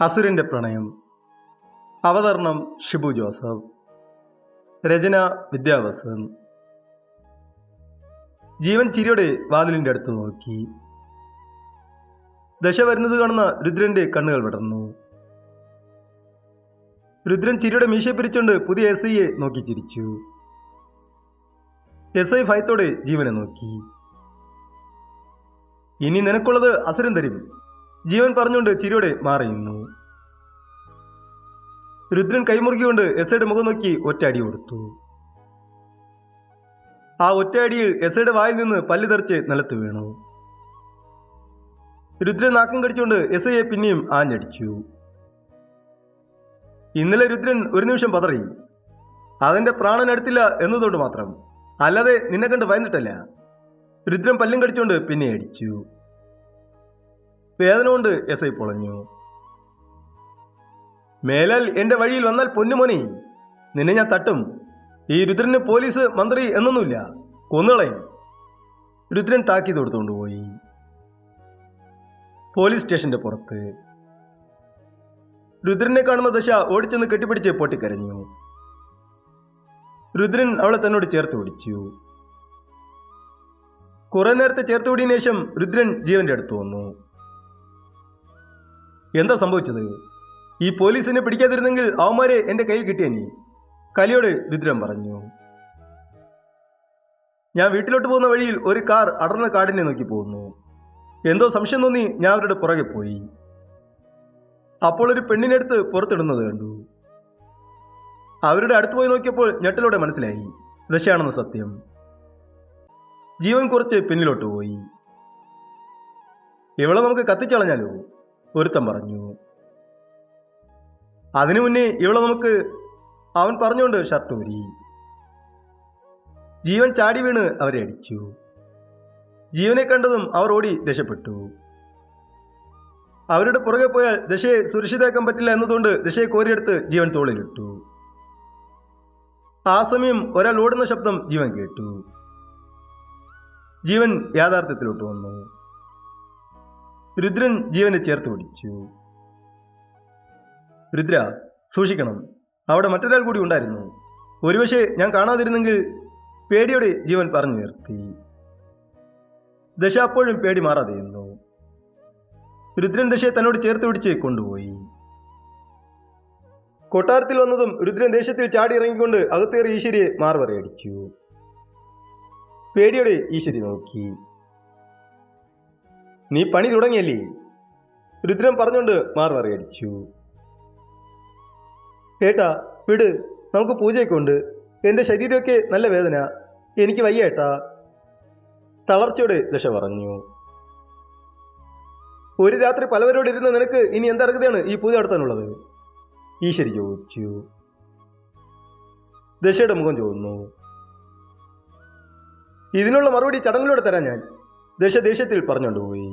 അസുരന്റെ പ്രണയം. അവതരണം ഷിബു ജോസഫ്. രചന വിദ്യാവസൻ ജീവൻ ചിരിയുടെ വാതിലിന്റെ അടുത്ത് നോക്കി. ദശ വരുന്നത് കാണുന്ന രുദ്രന്റെ കണ്ണുകൾ വിടർന്നു. രുദ്രൻ ചിരിയുടെ മീശ പിരിച്ചുകൊണ്ട് പുതിയ എസ് ഐയെ നോക്കി ചിരിച്ചു. എസ് ഐ ഭയത്തോടെ ജീവനെ നോക്കി. ഇനി നിനക്കുള്ളത് അസുരൻ തരും. ജീവൻ പറഞ്ഞുകൊണ്ട് ചിരിയോടെ മാറിയുന്നു രുദ്രൻ കൈമുറുകിക്കൊണ്ട് എസ് ഐയുടെ മുഖം നോക്കി ഒറ്റ അടി കൊടുത്തു. ആ ഒറ്റ അടിയിൽ എസ് ഐയുടെ വായിൽ നിന്ന് പല്ല് തെറിച്ച് നിലത്ത് വീണു. രുദ്രൻ നാക്കം കടിച്ചുകൊണ്ട് എസ് ഐയെ പിന്നെയും ആഞ്ഞടിച്ചു. ഇന്നലെ രുദ്രൻ ഒരു നിമിഷം പതറി. അതെന്റെ പ്രാണൻ എന്നതുകൊണ്ട് മാത്രം. അല്ലാതെ നിന്നെ കണ്ട് ഭയന്നിട്ടല്ല. രുദ്രൻ പല്ലും കടിച്ചുകൊണ്ട് പിന്നെ അടിച്ചു. വേദന കൊണ്ട് എസ് ഐ പൊളഞ്ഞു. മേലാൽ എന്റെ വഴിയിൽ വന്നാൽ പൊന്നുമോനെ നിന്നെ ഞാൻ തട്ടും. ഈ രുദ്രന് പോലീസ് മന്ത്രി എന്നൊന്നുമില്ല. കൊന്നുകളയും. രുദ്രൻ താക്കീത് കൊടുത്തുകൊണ്ടുപോയി പോലീസ് സ്റ്റേഷന്റെ പുറത്ത്. രുദ്രനെ കാണുന്ന ദശ ഓടിച്ചെന്ന് കെട്ടിപ്പിടിച്ച് പൊട്ടിക്കരഞ്ഞു. രുദ്രൻ അവളെ തന്നോട് ചേർത്ത് പിടിച്ചു. കുറെ നേരത്തെ ചേർത്ത് ശേഷം രുദ്രൻ ജീവന്റെ അടുത്ത് വന്നു. എന്താ സംഭവിച്ചത്? ഈ പോലീസിനെ പിടിക്കാതിരുന്നെങ്കിൽ അവന്മാരെ എന്റെ കയ്യിൽ കിട്ടിയ നീ? കലിയോട് രുദ്രൻ പറഞ്ഞു. ഞാൻ വീട്ടിലോട്ട് പോകുന്ന വഴിയിൽ ഒരു കാർ അടർന്ന കാടിനെ നോക്കി പോകുന്നു. എന്തോ സംശയം തോന്നി ഞാൻ അവരുടെ പുറകെ പോയി. അപ്പോൾ ഒരു പെണ്ണിനെടുത്ത് പുറത്തിടുന്നത് കണ്ടു. അവരുടെ അടുത്ത് പോയി നോക്കിയപ്പോൾ ഞെട്ടലോടെ മനസ്സിലായി. ദശയാണെന്ന് സത്യം. ജീവൻ കുറച്ച് പിന്നിലോട്ട് പോയി. ഇവളെ നമുക്ക് കത്തിച്ചളഞ്ഞാലോ? ഒരുത്തൻ പറഞ്ഞു. അതിനു മുന്നേ ഇവളെ നമുക്ക് അവൻ പറഞ്ഞുകൊണ്ട് ഷർട്ട് ഊരി. ജീവൻ ചാടി വീണ് അവരെ അടിച്ചു. ജീവനെ കണ്ടതും അവർ ഓടി രക്ഷപ്പെട്ടു. അവരുടെ പുറകെ പോയാൽ ദശയെ സുരക്ഷിതാക്കാൻ പറ്റില്ല എന്നതുകൊണ്ട് ദശയെ കോരിയെടുത്ത് ജീവൻ തോളിലിട്ടു. ആ സമയം ഒരാൾ ഓടുന്ന ശബ്ദം ജീവൻ കേട്ടു. ജീവൻ യാഥാർത്ഥ്യത്തിലോട്ട് വന്നു. രുദ്രൻ ജീവനെ ചേർത്ത് പിടിച്ചു. രുദ്ര സൂക്ഷിക്കണം. അവിടെ മറ്റൊരാൾ കൂടി ഉണ്ടായിരുന്നു. ഒരുപക്ഷെ ഞാൻ കാണാതിരുന്നെങ്കിൽ പേടിയോടെ ജീവൻ പറഞ്ഞു നിർത്തി ദശ അപ്പോഴും പേടി മാറാതെയുന്നു രുദ്രൻ ദശയെ തന്നോട് ചേർത്ത് പിടിച്ച് കൊണ്ടുപോയി. കൊട്ടാരത്തിൽ വന്നതും രുദ്രൻ ദേശത്തിൽ ചാടി ഇറങ്ങിക്കൊണ്ട് അകത്തേറി ഈശ്വരിയെ മാർവറയടിച്ചു. പേടിയോടെ ഈശ്വരി നോക്കി. നീ പണി തുടങ്ങിയല്ലേ? രുദ്രൻ പറഞ്ഞുകൊണ്ട് മാർവറയടിച്ചു ഏട്ടാ വിട് നമുക്ക് പൂജയൊക്കെ ഉണ്ട് എന്റെ ശരീരമൊക്കെ നല്ല വേദന. എനിക്ക് വയ്യ ഏട്ടാ. തളർച്ചയോടെ ദശ പറഞ്ഞു. ഒരു രാത്രി പലവരോട് ഇരുന്ന് നിനക്ക് ഇനി എന്തർഹതയാണ് ഈ പൂജ നടത്താനുള്ളത്? ഈശ്വരി ചോദിച്ചു. ദശയുടെ മുഖം ചോദിച്ചു ഇതിനുള്ള മറുപടി ചടങ്ങിലൂടെ തരാൻ ഞാൻ. ദശ ദേഷ്യത്തിൽ പറഞ്ഞുകൊണ്ടുപോയി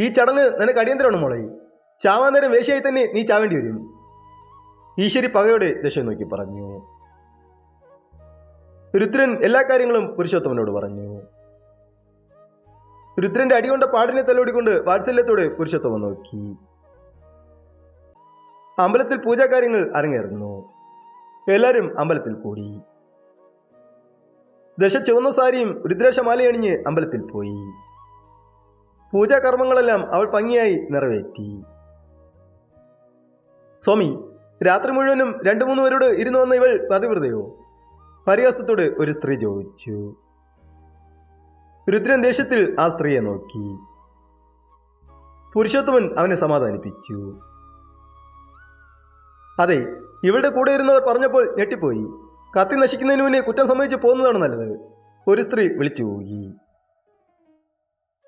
ഈ ചടങ്ങ് നിനക്ക് അടിയന്തരമാണ് മോളെ. ചാവാൻ നേരം വേശ്യയായി തന്നെ നീ ചാവേണ്ടി വരും. ഈശ്വരി പകയോടെ ദശ നോക്കി പറഞ്ഞു. രുദ്രൻ എല്ലാ കാര്യങ്ങളും പുരുഷോത്തമനോട് പറഞ്ഞു. രുദ്രന്റെ അടികൊണ്ട പാടിനെ തലോടിക്കൊണ്ട് വാത്സല്യത്തോടെ പുരുഷോത്തമൻ നോക്കി. അമ്പലത്തിൽ പൂജാകാര്യങ്ങൾ അരങ്ങേറുന്നു. എല്ലാവരും അമ്പലത്തിൽ കൂടി. ദശ ചുവന്ന സാരിയും രുദ്രാക്ഷമാലയണിഞ്ഞ് അമ്പലത്തിൽ പോയി. പൂജാകർമ്മങ്ങളെല്ലാം അവൾ ഭംഗിയായി നിറവേറ്റി. സ്വാമി രാത്രി മുഴുവനും രണ്ടു മൂന്ന് പേരോട് ഇരുന്നു വന്ന ഇവൾ പതിവൃതയോ പരിഹാസത്തോട് ഒരു സ്ത്രീ ചോദിച്ചു. രുദ്രൻ ദേഷ്യത്തിൽ ആ സ്ത്രീയെ നോക്കി. പുരുഷോത്തമൻ അവനെ സമാധാനിപ്പിച്ചു. അതെ ഇവളുടെ കൂടെ ഇരുന്നവർ പറഞ്ഞപ്പോൾ ഞെട്ടിപ്പോയി. കത്തി നശിക്കുന്നതിന് മുന്നേ കുറ്റം സംഭവിച്ച് പോകുന്നതാണ് നല്ലത്. ഒരു സ്ത്രീ വിളിച്ചു പോയി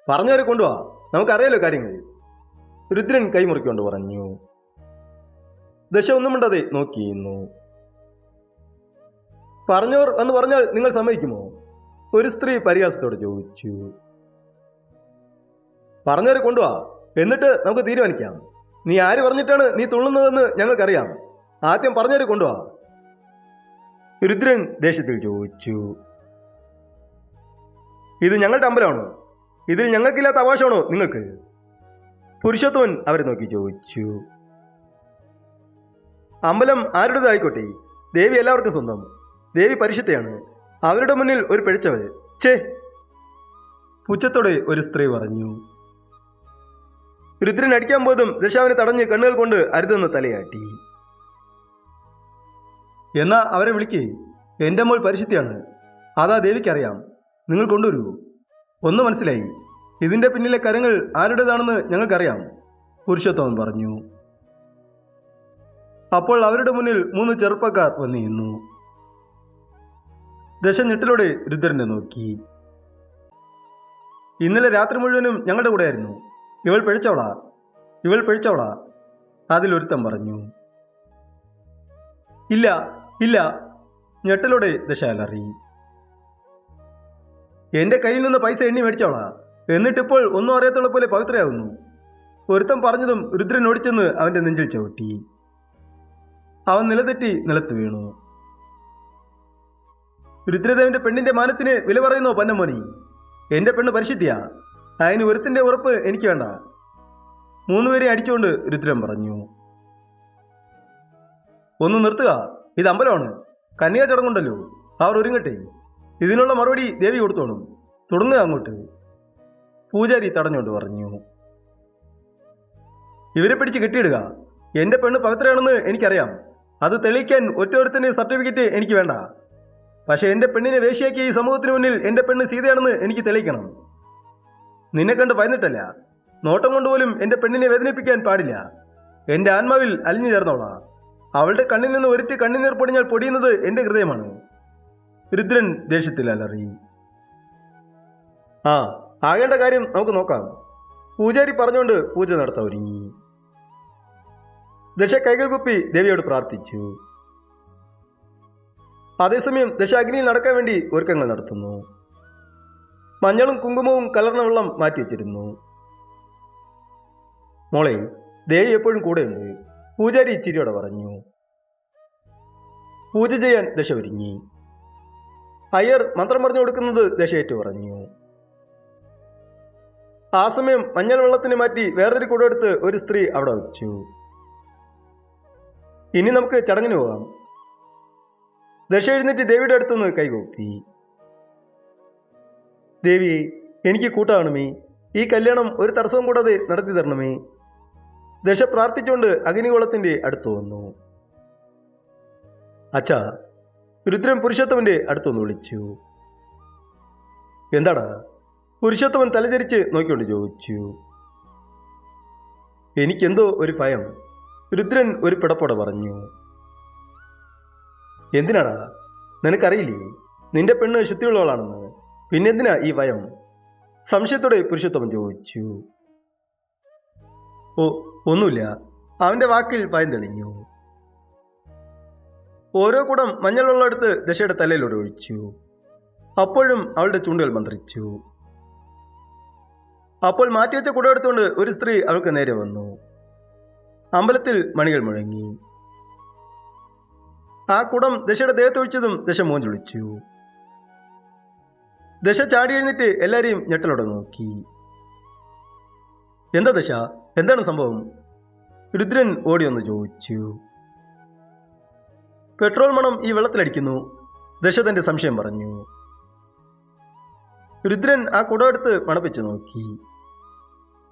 പറഞ്ഞവരെ കൊണ്ടുവാ. നമുക്കറിയാലോ കാര്യങ്ങൾ. രുദ്രൻ കൈമുറിക്കൊണ്ട് പറഞ്ഞു. ദശ ഒന്നും മിണ്ടാതെ നോക്കിയിരുന്നു പറഞ്ഞവർ എന്ന് പറഞ്ഞാൽ നിങ്ങൾ സമ്മതിക്കുമോ? ഒരു സ്ത്രീ പരിഹാസത്തോട് ചോദിച്ചു. പറഞ്ഞവരെ കൊണ്ടുവാ. എന്നിട്ട് നമുക്ക് തീരുമാനിക്കാം. നീ ആര് പറഞ്ഞിട്ടാണ് നീ തുള്ളുന്നതെന്ന് ഞങ്ങൾക്കറിയാം. ആദ്യം പറഞ്ഞവരെ കൊണ്ടുവാ. രുദ്രൻ ദേഷ്യത്തിൽ ചോദിച്ചു ഇത് ഞങ്ങളുടെ അമ്പലമാണോ? ഇതിൽ ഞങ്ങൾക്കില്ലാത്ത അവകാശമാണോ നിങ്ങൾക്ക്? പുരുഷത്വൻ അവരെ നോക്കി ചോദിച്ചു അമ്പലം ആരുടേതായിക്കോട്ടെ? ദേവി എല്ലാവർക്കും സ്വന്തം. ദേവി പരിശുദ്ധയാണ്. അവരുടെ മുന്നിൽ ഒരു പിഴച്ചവൾ ചേ പുച്ഛത്തോടെ ഒരു സ്ത്രീ പറഞ്ഞു രുദ്രൻ അടിക്കാൻ പോയതും ദശാവിനെ തടഞ്ഞ് കണ്ണുകൾ കൊണ്ട് അരുതെന്ന് തലയാട്ടി. എന്നാ അവരെ വിളിക്കേ. എന്റെ മോൾ പരിശുദ്ധിയാണ്. അതാ ദേവിക്കറിയാം നിങ്ങൾ കൊണ്ടുവരൂ. ഒന്ന് മനസ്സിലായി. ഇതിന്റെ പിന്നിലെ കരങ്ങൾ ആരുടേതാണെന്ന് ഞങ്ങൾക്കറിയാം. പുരുഷോത്തമൻ പറഞ്ഞു. അപ്പോൾ അവരുടെ മുന്നിൽ മൂന്ന് ചെറുപ്പക്കാർ വന്നു നിന്നു. ദശ ഞെട്ടിലൂടെ രുദ്രനെ നോക്കി. ഇന്നലെ രാത്രി മുഴുവനും ഞങ്ങളുടെ കൂടെ ആയിരുന്നു ഇവൾ പിഴച്ചവളാ. ഇവൾ പിഴച്ചവളാ. അതിലൊരുത്തം പറഞ്ഞു. ഇല്ല ഇല്ല ഞെട്ടലോടെ ദശാലറി എന്റെ കയ്യിൽ നിന്ന് പൈസ എണ്ണി മേടിച്ചോളാ. എന്നിട്ടിപ്പോൾ ഒന്നും അറിയാത്തുള്ള പോലെ പവിത്രയാകുന്നു ഒരുത്തം പറഞ്ഞതും രുദ്രൻ ഓടിച്ചെന്ന് അവന്റെ നെഞ്ചിൽ ചവിട്ടി. അവൻ നിലതെറ്റി നിലത്ത് വീണു. രുദ്രദേവന്റെ പെണ്ണിന്റെ മാനത്തിന് വില പറയുന്നോ പന്നമോനി എന്റെ പെണ്ണ് പരിശുദ്ധിയാ. അതിന് ഒരുത്തിന്റെ ഉറപ്പ് എനിക്ക് വേണ്ട. മൂന്നുപേരെ അടിച്ചുകൊണ്ട് രുദ്രൻ പറഞ്ഞു. ഒന്ന് നിർത്തുക. ഇത് അമ്പലമാണ്. കന്യാ ചടങ്ങുണ്ടല്ലോ. അവർ ഒരുങ്ങട്ടെ. ഇതിനുള്ള മറുപടി ദേവി കൊടുത്തോളും. തുടങ്ങുക അങ്ങോട്ട് പൂജാരി തടഞ്ഞുകൊണ്ട് പറഞ്ഞു. ഇവരെ പിടിച്ച് കെട്ടിയിടുക. എന്റെ പെണ്ണ് പവിത്രയാണെന്ന് എനിക്കറിയാം. അത് തെളിയിക്കാൻ ഒറ്റൊരുത്തിന്റെ സർട്ടിഫിക്കറ്റ് എനിക്ക് വേണ്ട. പക്ഷേ എന്റെ പെണ്ണിനെ വേശ്യയാക്കി ഈ സമൂഹത്തിന് മുന്നിൽ എന്റെ പെണ്ണ് സീതയാണെന്ന് എനിക്ക് തെളിയിക്കണം. നിന്നെ കണ്ട് പയന്നിട്ടല്ല നോട്ടം കൊണ്ടുപോലും എന്റെ പെണ്ണിനെ വേദനിപ്പിക്കാൻ പാടില്ല. എന്റെ ആത്മാവിൽ അലിഞ്ഞു ചേർന്നോളാ. അവളുടെ കണ്ണിൽ നിന്ന് ഒരിറ്റ് കണ്ണിനീർ പൊടിഞ്ഞാൽ പൊടിയുന്നത് എന്റെ ഹൃദയമാണ്. രുദ്രൻ ദേഷ്യത്തിൽ അലറി. ആ ആകേണ്ട കാര്യം നമുക്ക് നോക്കാം. പൂജാരി പറഞ്ഞുകൊണ്ട് പൂജ നടത്താൻ ഒരുങ്ങി. ദശ കൈകൾ കുപ്പി ദേവിയോട് പ്രാർത്ഥിച്ചു. അതേസമയം ദശ അഗ്നിയിൽ നടക്കാൻ വേണ്ടി ഒരുക്കങ്ങൾ നടത്തുന്നു. മഞ്ഞളും കുങ്കുമവും കലർന്ന വെള്ളം മാറ്റിവെച്ചിരുന്നു. മോളെ ദേവി എപ്പോഴും കൂടെയുണ്ട്. പൂജാരി ഇച്ചിരിയോടെ പറഞ്ഞു. പൂജ ചെയ്യാൻ ദശ ഒരുങ്ങി. അയ്യർ മന്ത്രം പറഞ്ഞു കൊടുക്കുന്നത് ദശയേറ്റു പറഞ്ഞു. ആ സമയം മഞ്ഞൾ വെള്ളത്തിന് മാറ്റി വേറൊരു കുടമെടുത്ത് ഒരു സ്ത്രീ അവിടെ വെച്ചു. ഇനി നമുക്ക് ചടങ്ങിന് പോകാം. ദശ എഴുന്നേറ്റ് ദേവിയുടെ അടുത്തുനിന്ന് കൈകൂപ്പി ദേവി എനിക്ക് കൂട്ടാണമേ. ഈ കല്യാണം ഒരു തടസ്സവും കൂടാതെ നടത്തി തരണമേ. ദശ പ്രാർത്ഥിച്ചുകൊണ്ട് അഗ്നികോളത്തിന്റെ അടുത്ത് വന്നു. അച്ഛ രുദ്രൻ പുരുഷോത്തമന്റെ അടുത്തൊന്ന് വിളിച്ചു. എന്താടാ? പുരുഷോത്തമൻ തലചരിച്ച് നോക്കിക്കൊണ്ട് ചോദിച്ചു. എനിക്കെന്തോ ഒരു ഭയം. രുദ്രൻ ഒരു പിടപ്പോടെ പറഞ്ഞു. എന്തിനാടാ? നിനക്കറിയില്ലേ? നിന്റെ പെണ്ണ് ശുദ്ധിയുള്ളവളാണെന്ന് പിന്നെന്തിനാ ഈ ഭയം? സംശയത്തോടെ പുരുഷോത്തമൻ ചോദിച്ചു. ഓ ഒന്നുമില്ല. അവന്റെ വാക്കിൽ ഭയം തെളിഞ്ഞു. ഓരോ കുടം മഞ്ഞളുള്ളടുത്ത് ദശയുടെ തലയിലൂടെ ഒഴിച്ചു അപ്പോഴും അവളുടെ ചൂണ്ടുകൾ മന്ത്രിച്ചു. അപ്പോൾ മാറ്റിവെച്ച കുടം എടുത്തുകൊണ്ട് ഒരു സ്ത്രീ അവൾക്ക് നേരെ വന്നു. അമ്പലത്തിൽ മണികൾ മുഴങ്ങി. ആ കുടം ദശയുടെ ദേഹത്ത് ഒഴിച്ചതും ദശ മോഞ്ചൊളിച്ചു ദശ ചാടി എഴുന്നിട്ട് എല്ലാവരെയും ഞെട്ടലോടെ നോക്കി. എന്താ ദശ? എന്താണ് സംഭവം? രുദ്രൻ ഓടി വന്ന് ചോദിച്ചു. പെട്രോൾ മണം ഈ വെള്ളത്തിലടിക്കുന്നു ദശ തന്റെ സംശയം പറഞ്ഞു. രുദ്രൻ ആ കുടമെടുത്ത് മണപ്പിച്ചു നോക്കി.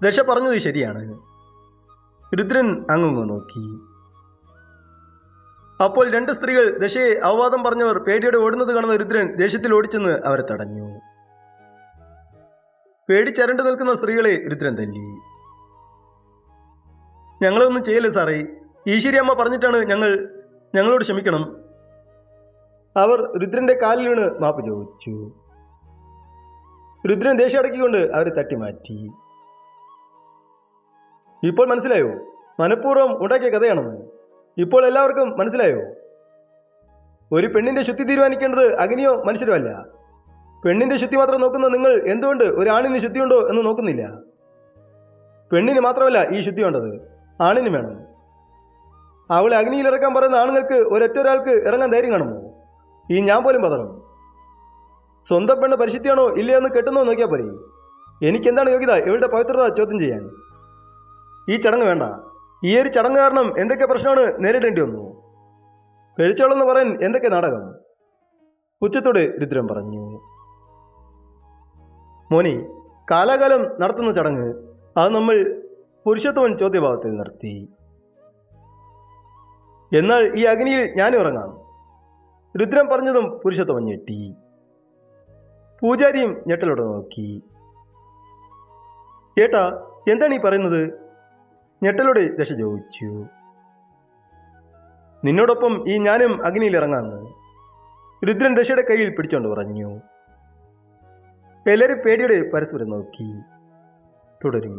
ദശ പറഞ്ഞത് ശരിയാണ്. രുദ്രൻ അങ്ങുങ്ങു നോക്കി. അപ്പോൾ രണ്ട് സ്ത്രീകൾ ദശയെ അവവാദം പറഞ്ഞവർ പേടിയോടെ ഓടുന്നത് കാണുന്ന രുദ്രൻ ദേഷ്യത്തിൽ ഓടിച്ചെന്ന് അവരെ തടഞ്ഞു. പേടിച്ചരണ്ടു നിൽക്കുന്ന സ്ത്രീകളെ രുദ്രൻ തല്ലി. ഞങ്ങളൊന്നും ചെയ്യല്ലേ സാറേ? ഈശ്വരി അമ്മ പറഞ്ഞിട്ടാണ് ഞങ്ങൾ ഞങ്ങളോട് ക്ഷമിക്കണം. അവർ രുദ്രന്റെ കാലിൽ വീണ് മാപ്പ് ചോദിച്ചു. രുദ്രൻ ദേഷ്യം അടക്കിക്കൊണ്ട് അവരെ തട്ടി മാറ്റി. ഇപ്പോൾ മനസ്സിലായോ? മനഃപൂർവം ഉണ്ടാക്കിയ കഥയാണെന്ന് ഇപ്പോൾ എല്ലാവർക്കും മനസ്സിലായോ? ഒരു പെണ്ണിന്റെ ശുദ്ധി തീരുമാനിക്കേണ്ടത് അഗ്നിയോ മനുഷ്യരോ അല്ല. പെണ്ണിന്റെ ശുദ്ധി മാത്രം നോക്കുന്ന നിങ്ങൾ എന്തുകൊണ്ട് ഒരു ശുദ്ധിയുണ്ടോ എന്ന് നോക്കുന്നില്ല? പെണ്ണിന് മാത്രമല്ല ഈ ശുദ്ധി വേണ്ടത് ആണിന് വേണം. അവളെ അഗ്നിയിൽ ഇറക്കാൻ പറയുന്ന ആണുങ്ങൾക്ക് ഒരൊറ്റ ഒരാൾക്ക് ഇറങ്ങാൻ ധൈര്യം കാണുമോ? ഈ ഞാൻ പോലും പതറും. സ്വന്തം പെണ്ണ് പരിശുദ്ധിയാണോ ഇല്ലയോ എന്ന് കെട്ടുന്നോ നോക്കിയാൽ പോരെ. എനിക്കെന്താണ് യോഗ്യത? ഇവളുടെ പവിത്രത ചോദ്യം ചെയ്യാൻ. ഈ ചടങ്ങ് വേണ്ട. ഈ ഒരു ചടങ്ങ് കാരണം എന്തൊക്കെ പ്രശ്നമാണ് നേരിടേണ്ടി വന്നു? കഴിച്ചോളെന്ന് പറയാൻ എന്തൊക്കെ നാടകം? ഉച്ചത്തോടെ രുദ്രം പറഞ്ഞു. മോനി കാലാകാലം നടത്തുന്ന ചടങ്ങ് അത് നമ്മൾ പുരുഷത്വൻ ചോദ്യഭാവത്തിൽ നിർത്തി. എന്നാൽ ഈ അഗ്നിയിൽ ഞാൻ ഇറങ്ങാം. രുദ്രൻ പറഞ്ഞതും പുരുഷത്വൻ ഞെട്ടി. പൂജാരിയും ഞെട്ടലോടെ നോക്കി. ഏട്ടാ എന്താണ് ഈ പറയുന്നത്? ഞെട്ടലോടെ ദശ ചോദിച്ചു. നിന്നോടൊപ്പം ഈ ഞാനും അഗ്നിയിൽ ഇറങ്ങാമെന്ന് രുദ്രൻ ദശയുടെ കയ്യിൽ പിടിച്ചുകൊണ്ട് പറഞ്ഞു. എല്ലാവരും പേടിയോടെ പരസ്പരം നോക്കി തുടരും.